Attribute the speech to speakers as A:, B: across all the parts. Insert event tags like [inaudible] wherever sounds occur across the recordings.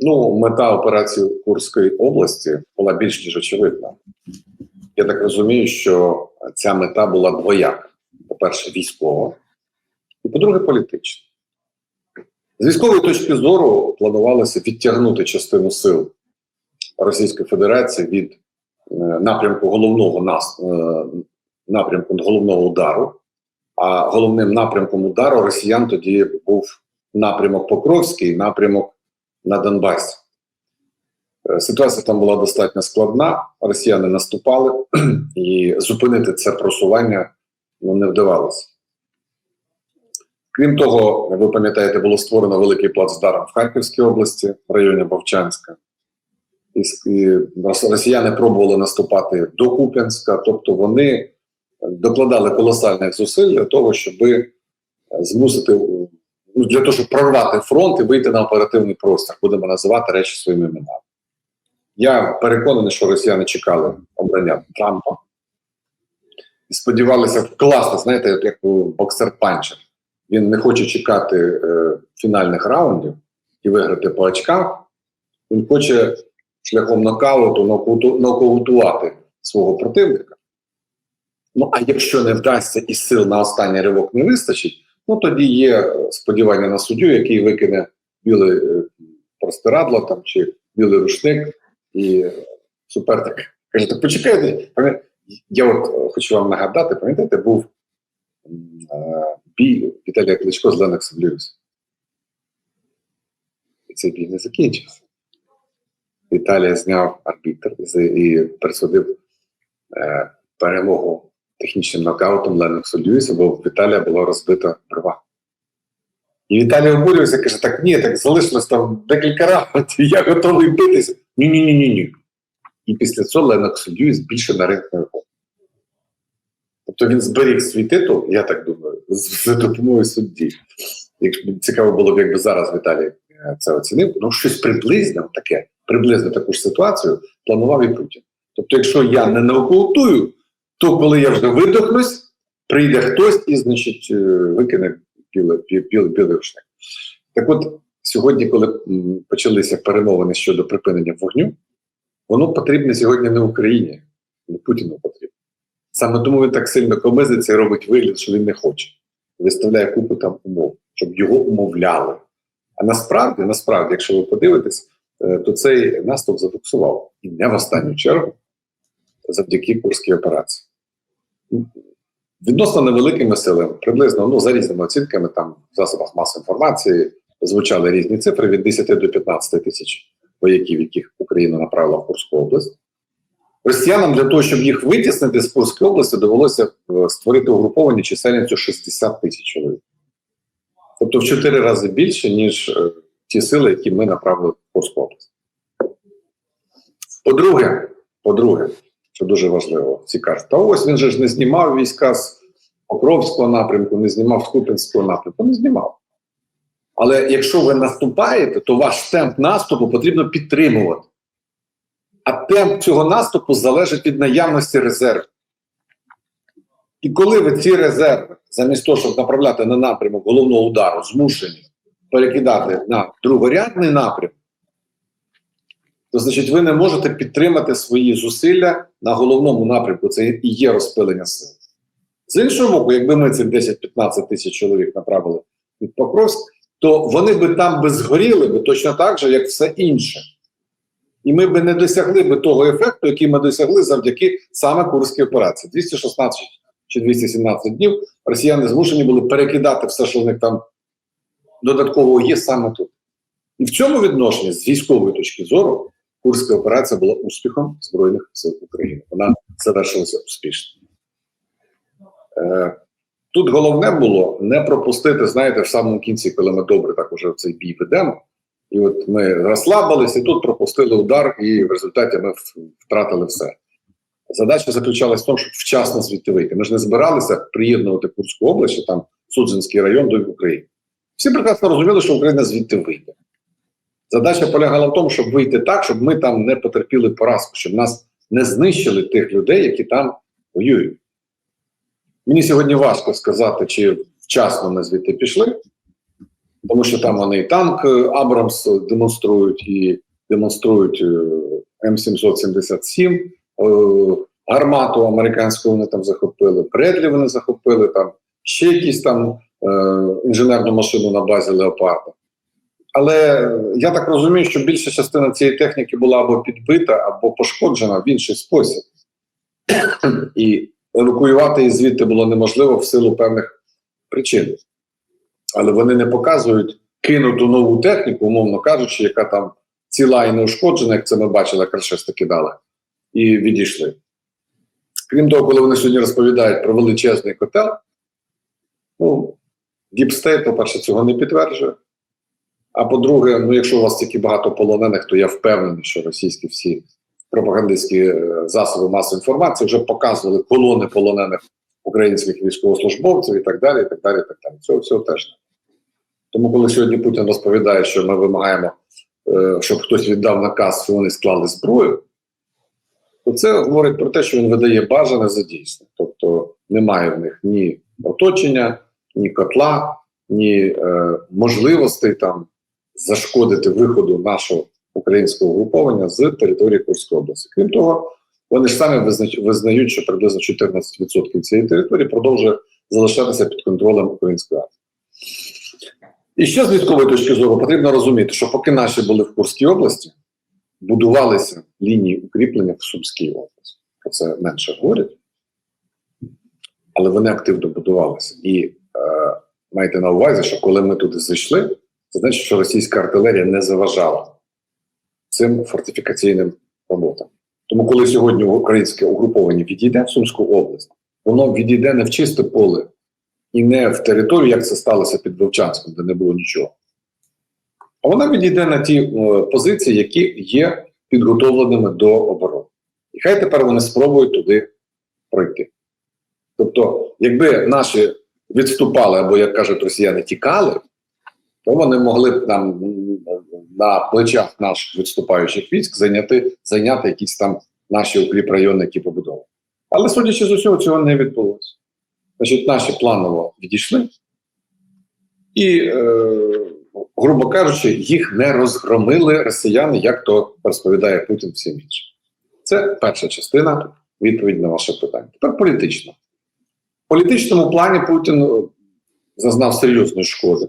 A: Ну, мета операції Курської області була більш ніж очевидна. Я так розумію, що ця мета була двояка: по-перше, військова, і по-друге, політична. З військової точки зору планувалося відтягнути частину сил Російської Федерації від е, напрямку головного нас, е, напрямку головного удару. А головним напрямком удару росіян тоді був напрямок Покровський, напрямок на Донбасі. Е, Ситуація там була достатньо складна. Росіяни наступали, [clears throat] і зупинити це просування ну, не вдавалося. Крім того, ви пам'ятаєте, було створено великий плацдарм в Харківській області, в районі Вовчанська. І, росіяни пробували наступати до Куп'янська, тобто вони докладали колосальних зусиль для того, щоб змусити ну, для того, щоб прорвати фронт і вийти на оперативний простір, будемо називати речі своїми іменами. Я переконаний, що росіяни чекали обрання Трампа і сподівалися вкласти, знаєте, як боксер-панчер. Він не хоче чекати е, фінальних раундів і виграти по очках. Він хоче шляхом нокауту- нокаутувати свого противника. Ну а якщо не вдасться і сил на останній ривок не вистачить, ну тоді є сподівання на суддю, який викине біле е, простирадло там чи білий рушник, і е, суперник каже: так почекайте, я от е, хочу вам нагадати, пам'ятаєте, був бій Віталія Кличко з Леноксом Льюісом. І цей бій не закінчився. Віталія зняв арбітр і і присудив е, перемогу технічним нокаутом Леноксу Льюісу, бо в Віталія була розбита брова. І Віталій обурювався, каже: так ні, так залишилось там декілька раундів, [laughs] я готовий битися. Ні, ні. І після цього Ленокс Льюіс більше на ринку не виходить. Тобто він зберіг свій титул, я так думаю, за допомогою судді. Якщо цікаво було б, якби зараз Віталій е, це оцінив, ну щось приблизно таке, приблизно таку ж ситуацію планував і Путін. Тобто, якщо я не нокаутую, то коли я вже видохнусь, прийде хтось і, значить, е, викине білий рушник. Так от, сьогодні, коли почалися перемовини щодо припинення вогню, воно потрібне сьогодні не Україні, не Путіну потрібно. Саме тому він так сильно комизиться і робить вигляд, що він не хоче. Виставляє купу там умов, щоб його умовляли. А насправді, насправді, якщо ви подивитесь, е, то цей наступ забуксував. І не в останню чергу завдяки Курській операції. Відносно невеликими силами, приблизно ну, за різними оцінками, там в засобах масової інформації звучали різні цифри від 10 до 15 тисяч вояків, яких Україна направила в Курську область. Росіянам для того, щоб їх витіснити з Курської області, довелося е, створити угруповання чисельністю 60 тисяч чоловік. Тобто в 4 рази більше, ніж е, ті сили, які ми направили в Курську область. По-друге, по-друге, що дуже важливо, всі кажуть, та ось він же ж не знімав війська з Покровського напрямку, не знімав з Купінського напрямку, не знімав. Але якщо ви наступаєте, то ваш темп наступу потрібно підтримувати. А темп цього наступу залежить від наявності резервів. І коли ви ці резерви, замість того, щоб направляти на напрямок головного удару, змушені перекидати на другорядний напрям, то значить ви не можете підтримати свої зусилля на головному напрямку. Це і є розпилення сил. З іншого боку, якби ми цих 10-15 тисяч чоловік направили від Покровськ, то вони би там би згоріли би точно так же, як все інше. І ми би не досягли би того ефекту, який ми досягли завдяки саме Курській операції. 216 чи 217 днів росіяни змушені були перекидати все, що в них там додатково є саме тут. І в цьому відношенні, з військової точки зору, Курська операція була успіхом Збройних сил України. Вона завершилася успішно. Е, тут головне було не пропустити, знаєте, в самому кінці, коли ми добре так уже в цей бій ведемо. І от ми розслабилися, і тут пропустили удар, і в результаті ми втратили все. Задача заключалась в тому, щоб вчасно звідти вийти. Ми ж не збиралися приєднувати Курську область, там Суджинський район до України. Всі прекрасно розуміли, що Україна звідти вийде. Задача полягала в тому, щоб вийти так, щоб ми там не потерпіли поразку, щоб нас не знищили тих людей, які там воюють. Мені сьогодні важко сказати, чи вчасно ми звідти пішли. Тому що там вони і танк е, Абрамс демонструють, і демонструють е, М777, е, гармату американську вони там захопили, Бредлі вони захопили, там ще якісь там інженерну машину на базі Леопарда. Але я так розумію, що більша частина цієї техніки була або підбита, або пошкоджена в інший спосіб. І евакуювати її звідти було неможливо в силу певних причин. Але вони не показують кинуту нову техніку, умовно кажучи, яка там ціла і неушкоджена, як це ми бачили, як рашисти кидали, і відійшли. Крім того, коли вони сьогодні розповідають про величезний котел, ну, Діпстейт, по-перше, цього не підтверджує. А по-друге, ну якщо у вас тільки багато полонених, то я впевнений, що російські всі пропагандистські е, засоби масової інформації вже показували колони полонених українських військовослужбовців і так далі. і так далі, і так далі. Цього всього теж не. Тому, коли сьогодні Путін розповідає, що ми вимагаємо, е, щоб хтось віддав наказ, що вони склали зброю, то це говорить про те, що він видає бажане за дійсне. Тобто немає в них ні оточення, ні котла, ні е, можливостей там зашкодити виходу нашого українського угруповання з території Курської області. Крім того, вони ж самі визнають, що приблизно 14% цієї території продовжує залишатися під контролем української армії. І ще з військової точки зору потрібно розуміти, що поки наші були в Курській області, будувалися лінії укріплення в Сумській області. Про це менше говорять, але вони активно будувалися. І е, майте на увазі, що коли ми туди зайшли, це значить, що російська артилерія не заважала цим фортифікаційним роботам. Тому, коли сьогодні українське угруповання відійде в Сумську область, воно відійде не в чисте поле і не в територію, як це сталося під Вовчанськом, де не було нічого. А вона відійде на ті е, позиції, які є підготовленими до оборони. І хай тепер вони спробують туди пройти. Тобто, якби наші відступали, або, як кажуть росіяни, тікали, то вони могли б нам на плечах наших відступаючих військ зайняти, зайняти якісь там наші укріп райони, які побудовані. Але судячи з усього, цього не відбулося. Значить, наші планово відійшли, і, е, грубо кажучи, їх не розгромили росіяни, як то розповідає Путін всім іншим. Це перша частина відповідь на ваше питання. Тепер політично. В політичному плані Путін е, зазнав серйозної шкоди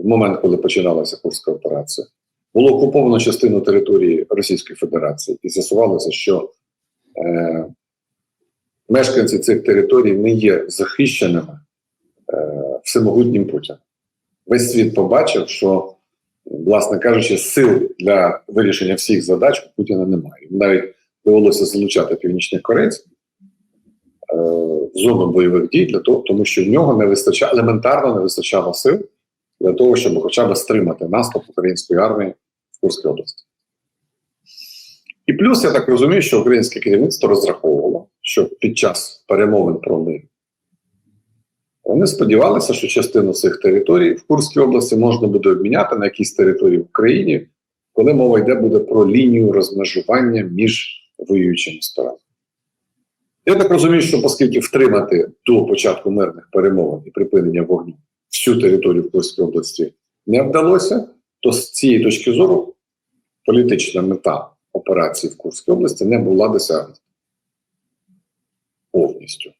A: в момент, коли починалася Курська операція. Було окуповано частину території Російської Федерації, і з'ясувалося, що е, мешканці цих територій не є захищеними е, всемогутнім Путіним. Весь світ побачив, що, власне кажучи, сил для вирішення всіх задач у Путіна немає. Навіть довелося залучати північних корейців е, в зону бойових дій для того, тому що в нього не вистачало елементарно не вистачало сил для того, щоб хоча б стримати наступ української армії в Курській області. І плюс я так розумію, що українське керівництво розраховувало, що під час перемовин про мир вони сподівалися, що частину цих територій в Курській області можна буде обміняти на якісь території в Україні, коли мова йде буде про лінію розмежування між воюючими сторонами. Я так розумію, що оскільки втримати до початку мирних перемовин і припинення вогню всю територію в Курській області не вдалося, то з цієї точки зору політична мета операції в Курській області не була досягнута повністю.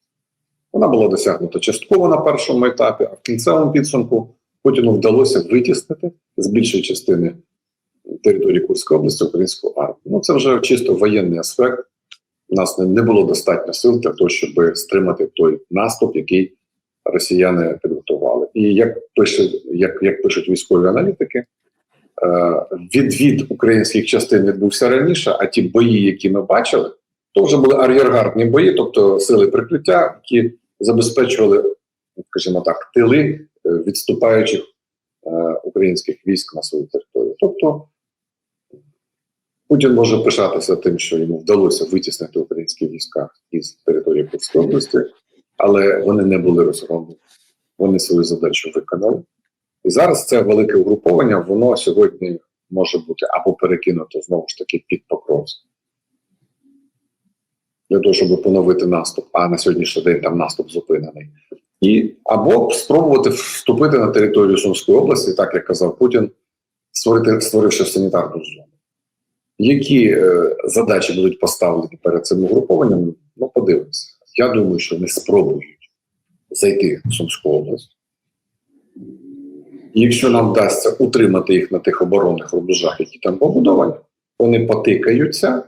A: Вона була досягнута частково на першому етапі, а в кінцевому підсумку Путіну вдалося витіснити з більшої частини території Курської області українську армію. Ну це вже чисто воєнний аспект. У нас не було достатньо сил для того, щоб стримати той наступ, який росіяни підготували. І як пише, як, як пишуть військові аналітики, е, відвід українських частин відбувся раніше, а ті бої, які ми бачили, то вже були ар'єргардні бої, тобто сили прикриття, які забезпечували, скажімо так, тили е, відступаючих е, українських військ на свою територію. Тобто Путін може пишатися тим, що йому вдалося витіснити українські війська із території Курської області, але вони не були розгромлені. Вони свою задачу виконали. І зараз це велике угруповання, воно сьогодні може бути або перекинуто знову ж таки під Покровськ. Для того, щоб поновити наступ, а на сьогоднішній день там наступ зупинений, і або спробувати вступити на територію Сумської області, так як казав Путін, створити, створивши санітарну зону. Які е, задачі будуть поставлені перед цим угрупованням? Ну, подивимося. Я думаю, що вони спробують зайти в Сумську область. Якщо нам вдасться утримати їх на тих оборонних рубежах, які там побудовані, вони потикаються.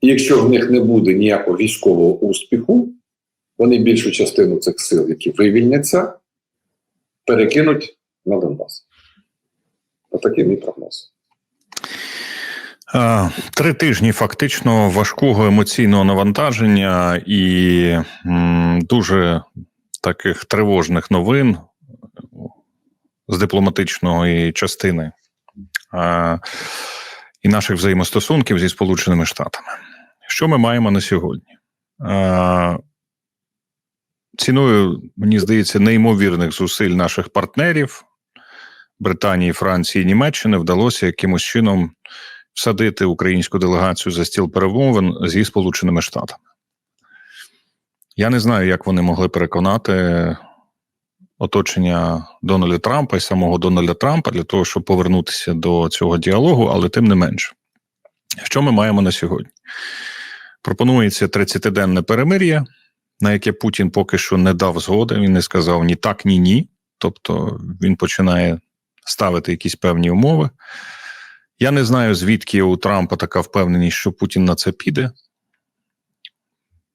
A: І якщо в них не буде ніякого військового успіху, вони більшу частину цих сил, які вивільняться, перекинуть на Донбас. Отакий мій прогноз.
B: Е, Три тижні фактично важкого емоційного навантаження і дуже таких тривожних новин з дипломатичної частини е, і наших взаємостосунків зі Сполученими Штатами. Що ми маємо на сьогодні? Е, Ціною, мені здається, неймовірних зусиль наших партнерів Британії, Франції, Німеччини вдалося якимось чином всадити українську делегацію за стіл перемовин зі Сполученими Штатами. Я не знаю, як вони могли переконати оточення Дональда Трампа і самого Дональда Трампа для того, щоб повернутися до цього діалогу, але тим не менше. Що ми маємо на сьогодні? Пропонується 30-денне перемир'я, на яке Путін поки що не дав згоди. Він не сказав ні так, ні ні. Тобто він починає ставити якісь певні умови. Я не знаю, звідки у Трампа така впевненість, що Путін на це піде.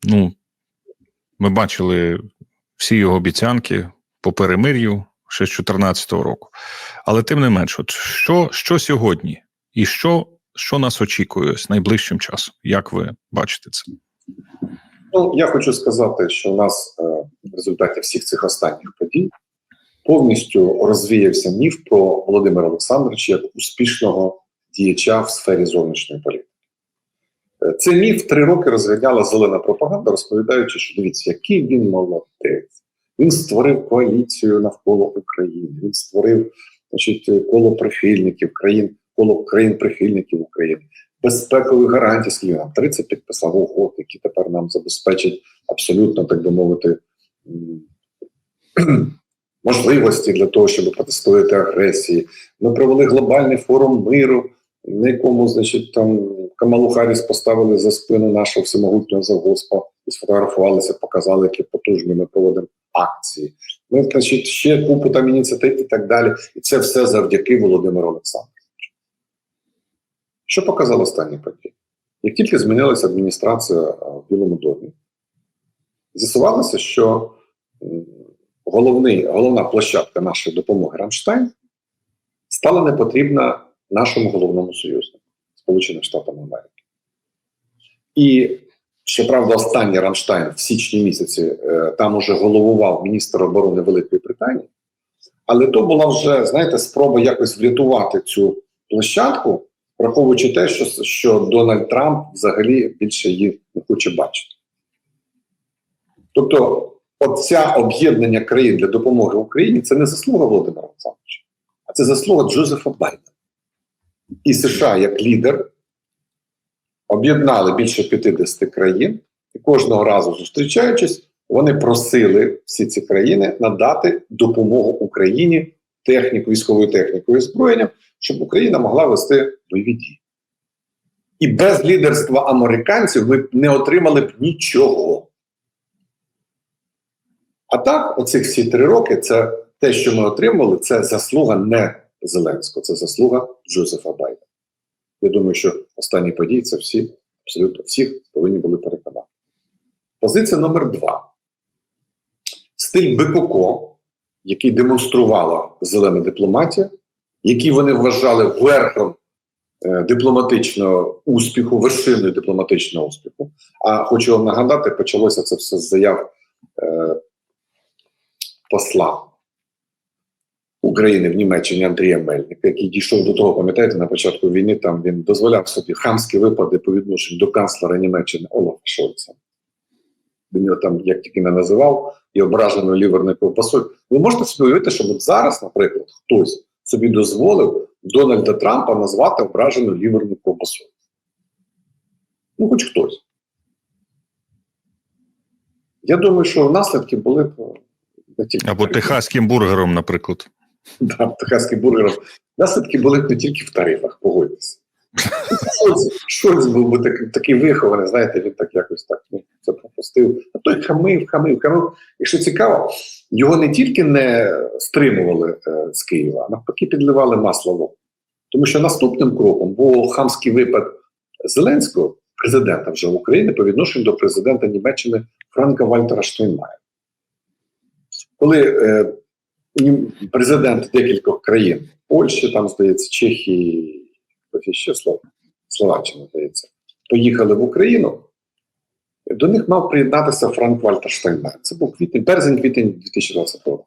B: Ну, ми бачили всі його обіцянки по перемир'ю ще з 2014 року. Але тим не менш, от що, що сьогодні і що, що нас очікує з найближчим часом? Як ви бачите це?
A: Ну, я хочу сказати, що у нас е, в результаті всіх цих останніх подій повністю розвіявся міф про Володимира Олександровича як успішного діяча в сфері зовнішньої політики. Е, Цей міф три роки розганяла зелена пропаганда, розповідаючи, що дивіться, який він молодець. Він створив коаліцію навколо України. Він створив значить, коло прихильників країн, коло країн-прихильників України, безпекові гарантії, скільки нам 30 підписав угод, які тепер нам забезпечать абсолютно, так би мовити, [clears throat] можливості для того, щоб протистояти агресії. Ми провели глобальний форум миру, на якому, значить, там Камалу Харріс поставили за спину нашого всемогутнього завгоспа і сфотографувалися, показали, які потужні ми проводимо акції. Ми, значить, ще купу там ініціатив і так далі. І це все завдяки Володимиру Олександровичу. Що показали останні події? Як тільки змінилася адміністрація в Білому домі, з'ясувалося, що головний, головна площадка нашої допомоги Рамштайн стала непотрібна нашому головному союзнику Сполученим Штатам Америки. І щоправда, останній Рамштайн в січні місяці е, там уже головував міністр оборони Великої Британії, але то була вже, знаєте, спроба якось врятувати цю площадку, враховуючи те, що, що Дональд Трамп взагалі більше її не хоче бачити. Тобто, оця об'єднання країн для допомоги Україні це не заслуга Володимира Олександровича, а це заслуга Джозефа Байдена. І США як лідер об'єднали більше 50 країн, і кожного разу зустрічаючись, вони просили всі ці країни надати допомогу Україні техніку, військовою технікою і зброєнням, щоб Україна могла вести бойові дії. І без лідерства американців ми б не отримали б нічого. А так, оцих всі три роки, це те, що ми отримали, це заслуга не Зеленського, це заслуга Джозефа Байдена. Я думаю, що останні події це всі, абсолютно всіх повинні були переконати. Позиція номер два. Стиль БКК, який демонструвала зелена дипломатія, який вони вважали верхом е, дипломатичного успіху, вершиною дипломатичного успіху. А хочу вам нагадати, почалося це все з заяв е, посла України в Німеччині Андрія Мельника, який дійшов до того, пам'ятаєте, на початку війни там він дозволяв собі хамські випади по відношенню до канцлера Німеччини Олафа Шольца. Він його там як тільки не називав і ображеною ліверною ковбасою. Ви можете собі уявити, що от зараз, наприклад, хтось собі дозволив Дональда Трампа назвати ображеною ліверною ковбасою. Ну, хоч хтось. Я думаю, що наслідки були б
B: Або техаським бургером, наприклад.
A: Да, техаським бургером. Наслідки були б не тільки в тарифах, погодьтеся. Шольц, був би такий, вихований, знаєте, він так якось так ну, це пропустив. А той хамив, хамив, хамив. І що цікаво, його не тільки не стримували е, з Києва, а навпаки підливали масло в. Тому що наступним кроком був хамський випад Зеленського, президента вже України, по відношенню до президента Німеччини Франка Вальтера Штайнмайера. Коли е, президент декількох країн Польщі, там, здається, Чехії, ще Словаччина, здається, поїхали в Україну. До них мав приєднатися Франк Вальтер Штайнмайер. Це був квітень, березень-квітень 2020 року.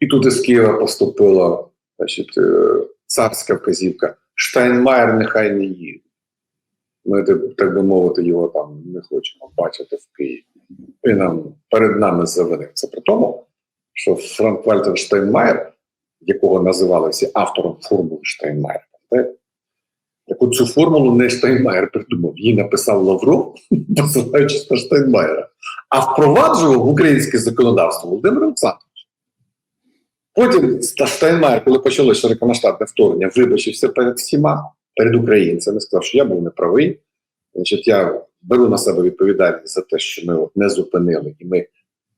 A: І туди з Києва поступила значить, е, царська вказівка. Штайнмайер нехай не їде. Ми, так би мовити, його там не хочемо бачити в Києві. Він нам перед нами завинив. Це при тому, що Франк Вальтер Штайнмайер, якого називали всі автором формули Штайнмайера, пам'ятаєте? так от цю формулу не Штайнмайер придумав, її написав Лавров, [laughs] посилаючись на Штайнмайера, а впроваджував в українське законодавство Володимир Олександрович. Потім Штайнмайер, коли почалося широкомасштабне вторгнення, вибачився перед всіма, перед українцями, сказав, що я був неправий. Значить, я беру на себе відповідальність за те, що ми не зупинили, і ми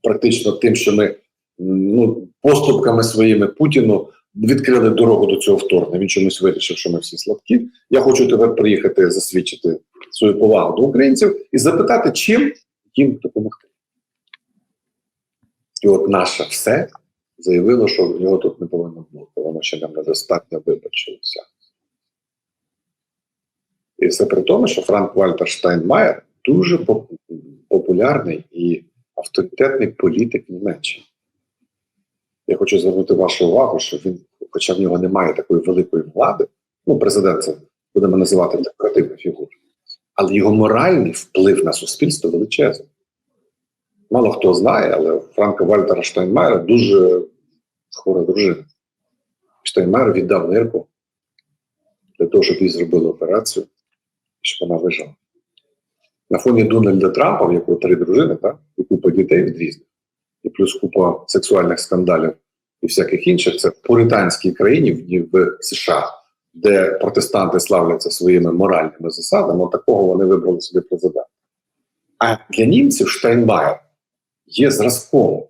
A: практично тим, що ми ну, поступками своїми Путіну відкрили дорогу до цього вторгнення. Він чомусь вирішив, що ми всі слабкі. Я хочу тепер приїхати засвідчити свою повагу до українців і запитати, чим їм допомогти. І от наше все заявило, що його тут не повинно бути, воно ще нам недостатньо вибачилося. І все при тому, що Франк Вальтер Штайнмаєр дуже популярний і авторитетний політик Німеччини. Я хочу звернути вашу увагу, що він, хоча в нього немає такої великої влади, ну, президент це будемо називати декоративна фігура, але його моральний вплив на суспільство величезний. Мало хто знає, але Франка Вальтера Штайнмаєра дуже хвора дружина. Штайнмаєр віддав нирку для того, щоб їй зробили операцію, щоб вона вижила. На фоні Дональда Трампа, в якого три дружини, так, і купа дітей від різних, і плюс купа сексуальних скандалів і всяких інших, це в пуританській країні в, США, де протестанти славляться своїми моральними засадами, от такого вони вибрали собі президента. А для німців Штайнмаєр є зразком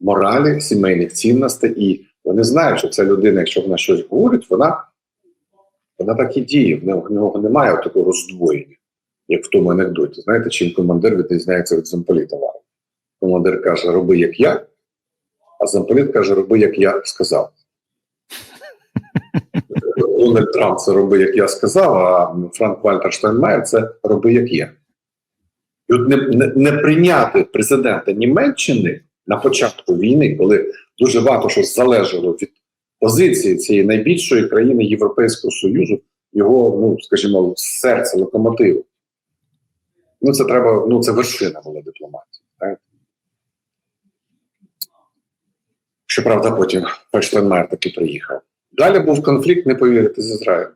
A: моралі, сімейних цінностей, і вони знають, що ця людина, якщо вона щось говорить, вона, вона так і діє. В нього, немає такого роздвоєння, як в тому анекдоті. Знаєте, чим командир відрізняється від замполіта в армії? Командир каже, роби як я, а замполіт каже, роби, як я сказав. [laughs] Дональд Трамп це роби, як я сказав, а Франк Вальтер Штайнмайер це роби, як я. І от не, не, не прийняти президента Німеччини на початку війни, коли дуже багато що залежало від позиції цієї найбільшої країни Європейського Союзу, його, ну скажімо, серце, локомотиву. Ну, це треба, ну це вершина була дипломатії. знаєте. Щоправда, потім Фельштейнмайер таки приїхав. Далі був конфлікт, не повірите, з Ізраїлем.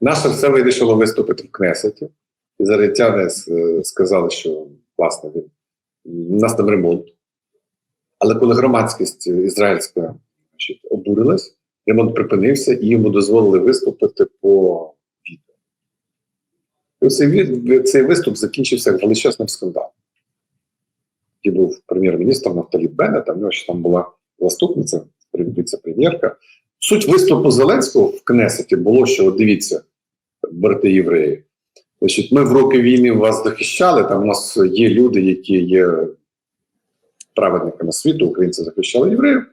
A: Наше все вирішило виступити в Кнесеті. Ізраїльтяни е, сказали, що власне він нас там ремонт. Але коли громадськість ізраїльська значить, обурилась, ремонт припинився і йому дозволили виступити по відео. Цей, цей виступ закінчився величезним скандалом. Який був прем'єр-міністр Нафталі Беннет, а в нього ще там була заступниця, віце-прем'єрка. Суть виступу Зеленського в Кнесеті було, що от дивіться, брати євреї. Значить, ми в роки війни вас захищали. Там у нас є люди, які є праведниками світу, українці захищали євреїв.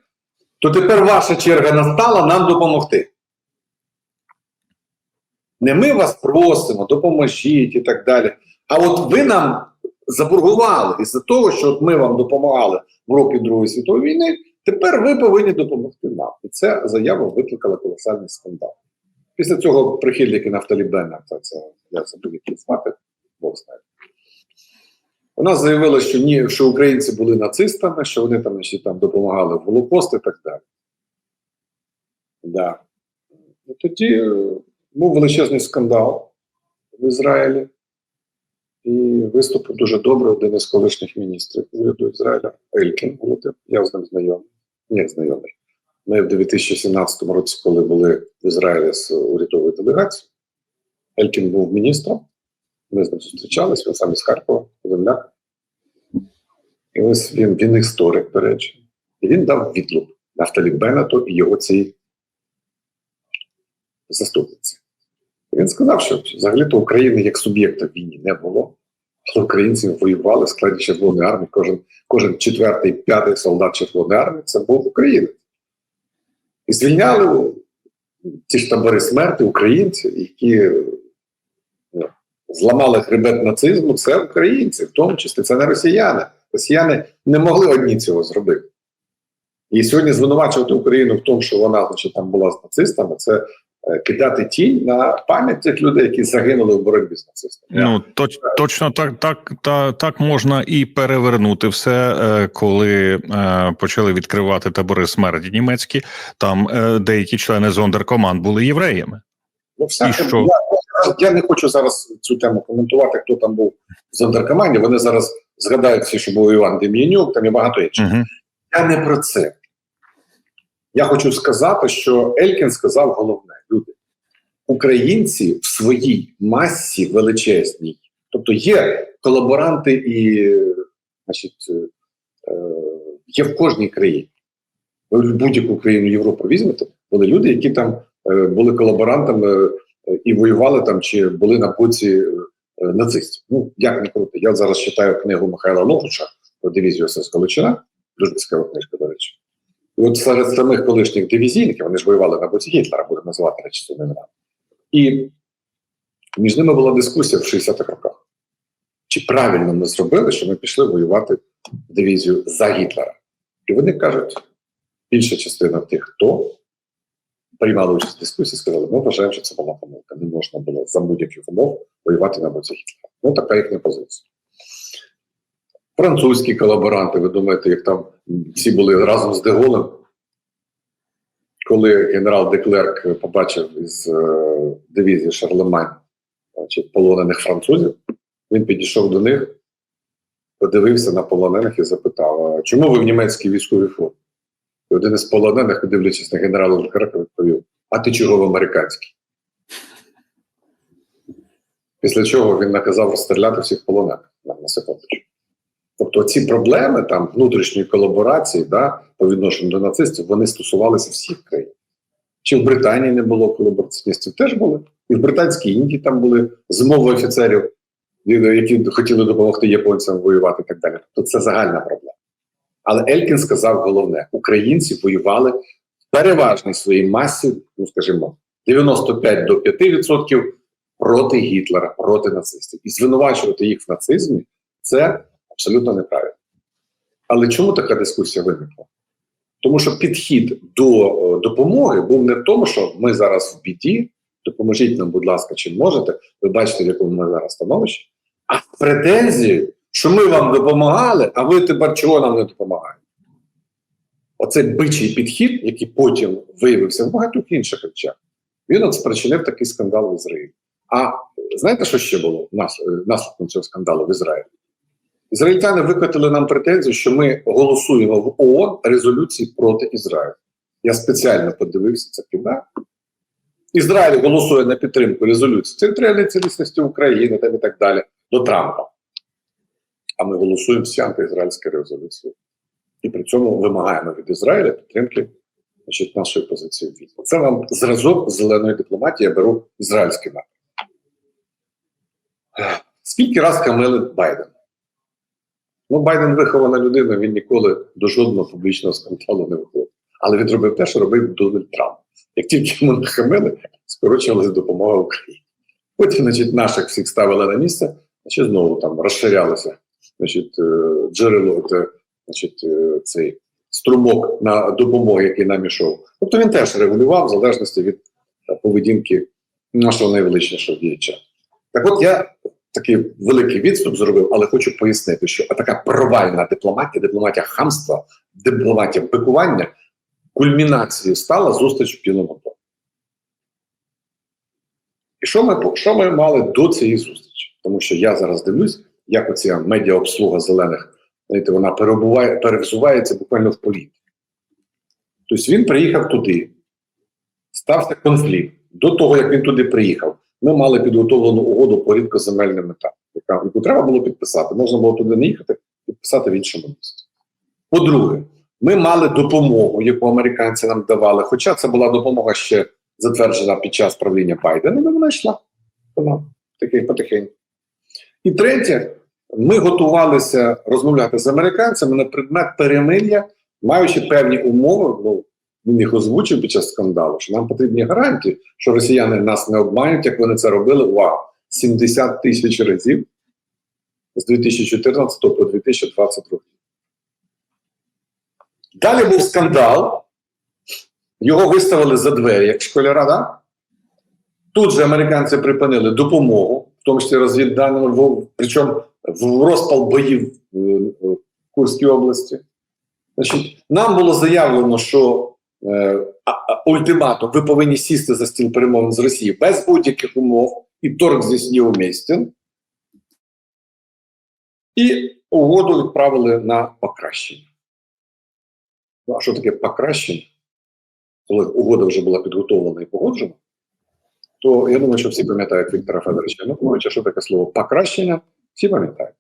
A: То тепер ваша черга настала нам допомогти. Не ми вас просимо, допоможіть і так далі. А от ви нам заборгували із-за того, що от ми вам допомагали в роки Другої світової війни. Тепер ви повинні допомогти нам. І ця заява викликала колосальний скандал. Після цього прихильники Нафталі Беннета, це, це я забув які звати, Бог знає. Вона заявила, що ні, що українці були нацистами, що вони там, значить, там допомагали в Голокост і так далі. Да. І тоді е, був величезний скандал в Ізраїлі. І виступив дуже добре один із колишніх міністрів уряду Ізраїля Елькін Я з ним знайомий. Ні, знайомий. Ми в 2017 році, коли були в Ізраїлі з урядовою делегацією, Елькін був міністром. Ми з ним зустрічались, він сам із Харкова, земляк. І ось він, він історик, до речі. І він дав відлуп Нафталі Беннету і його цій заступниці. І він сказав, що взагалі-то України як суб'єкта війні не було. Але українці воювали в складі Червоної армії. Кожен, кожен четвертий, п'ятий солдат Червоної армії це був українець. І звільняли ті ж табори смерті українці, які ну, зламали хребет нацизму, це українці, в тому числі це не росіяни. Росіяни не могли одні цього зробити. І сьогодні звинувачувати Україну в тому, що вона значить, там була з нацистами, це кидати тінь на пам'ять тих людей, які загинули в боротьбі з нацистами.
B: Ну точ, точно так, так, та, так можна і перевернути все, е, коли е, почали відкривати табори смерті німецькі. Там е, деякі члени зондеркоманд були євреями.
A: Ну, всяке,
B: І що?
A: Я, я не хочу зараз цю тему коментувати, хто там був в Зондеркоманді. Вони зараз згадають всі, що був Іван Дем'янюк, там і багато інших.
B: Угу.
A: Я не про це. Я хочу сказати, що Елькін сказав головне: українці в своїй масі величезній, тобто є колаборанти і, значить, е, є в кожній країні. Ви будь-яку країну Європи візьмете, були люди, які там е, були колаборантами е, і воювали там, чи були на боці е, нацистів. Ну, як не крути. Я зараз читаю книгу Михайла Логуша про дивізію СС Галичина. Дуже цікава книжка, до речі. І от серед самих колишніх дивізійників, вони ж воювали на боці Гітлера, будемо називати речі цими іменами. І між ними була дискусія в 60-х роках. Чи правильно ми зробили, що ми пішли воювати дивізію за Гітлера? І вони кажуть, більша частина тих, хто приймали участь в дискусії, сказали, ми вважаємо, що це була помилка. Не можна було за будь-яких умов воювати на боці Гітлера. Ну, така їхня позиція. Французькі колаборанти, ви думаєте, як там всі були разом з Деголем, коли генерал Деклерк побачив із е, дивізії Шарлемань полонених французів, він підійшов до них, подивився на полонених і запитав: чому ви в німецькій військовій формі? І один із полонених, дивлячись на генерала Деклерка, відповів: А ти чого в американській? Після чого він наказав розстріляти всіх полонених на секундочку. Тобто ці проблеми там внутрішньої колаборації да, по відношенню до нацистів вони стосувалися всіх країн. Чи в Британії не було колабораціоністів? Теж були. І в Британській Індії там були змови офіцерів, які хотіли допомогти японцям воювати і так далі. Тобто це загальна проблема. Але Елькін сказав головне: українці воювали в переважній своїй масі, ну скажімо, 95 до 5% проти Гітлера, проти нацистів. І звинувачувати їх в нацизмі це абсолютно неправильно. Але чому така дискусія виникла? Тому що підхід до е, допомоги був не в тому, що ми зараз в біді, допоможіть нам, будь ласка, чим можете. Ви бачите, в якому ми зараз становищі, а в претензії, що ми вам допомагали, а ви тепер чого нам не допомагаєте? Оцей бичий підхід, який потім виявився в багатьох інших речах, він от спричинив такий скандал в Ізраїлі. А знаєте, що ще було наслідком цього скандалу в Ізраїлі? Ізраїльтяни викотили нам претензію, що ми голосуємо в ООН резолюції проти Ізраїлю. Я спеціально подивився це кіда. Ізраїль голосує на підтримку резолюції територіальної цілісності України та і так далі до Трампа. А ми голосуємо всі антиізраїльські резолюції. І при цьому вимагаємо від Ізраїля підтримки значить, нашої позиції в війні. Це вам зразок зеленої дипломатії, я беру ізраїльський напрямок. Скільки раз камили Байден? Ну, Байден вихована людина, він ніколи до жодного публічного скандалу не виходив. Але він робив те, що робив Дональд Трамп. Як тільки йому нахамили, скорочувалася допомога Україні. Потім, значить, наших всіх ставили на місце, значить, знову там розширялося значить, е, джерело, те, значить, е, цей струмок на допомогу, який нам ішов. Тобто він теж регулював в залежності від е, поведінки нашого найвеличнішого діяча. Так от я такий великий відступ зробив, але хочу пояснити, що така провальна дипломатія, дипломатія хамства, дипломатія бикування кульмінацією стала зустріч в Білому домі. І що ми, що ми мали до цієї зустрічі? Тому що я зараз дивлюсь, як оця медіаобслуга зелених, знаєте, вона перебуває, перевзувається буквально в політ. Тобто він приїхав туди, стався конфлікт. До того, як він туди приїхав, ми мали підготовлену угоду по рідкоземельним металам, яка- яку треба було підписати. Можна було туди не їхати, підписати в іншому місці. По-друге, ми мали допомогу, яку американці нам давали, хоча це була допомога ще затверджена під час правління Байдена, але вона йшла вона таки потихеньку. І третє, ми готувалися розмовляти з американцями на предмет перемир'я, маючи певні умови. Ну, він їх озвучив під час скандалу, що нам потрібні гарантії, що росіяни нас не обманють, як вони це робили. Увага! 70 тисяч разів з 2014 по 2022. Далі був скандал. Його виставили за двері як школяра. Да? Тут же американці припинили допомогу, в тому числі розвідданими, причому в розпал боїв е, е, в Курській області. Значить, нам було заявлено, що ультиматум, ви повинні сісти за стіл перемовин з Росією без будь-яких умов, і торг здесь не. І угоду відправили на покращення. Ну, а що таке покращення? Коли угода вже була підготовлена і погоджена, то я думаю, що всі пам'ятають Віктора Федоровича Януковича, що таке слово покращення, всі пам'ятають.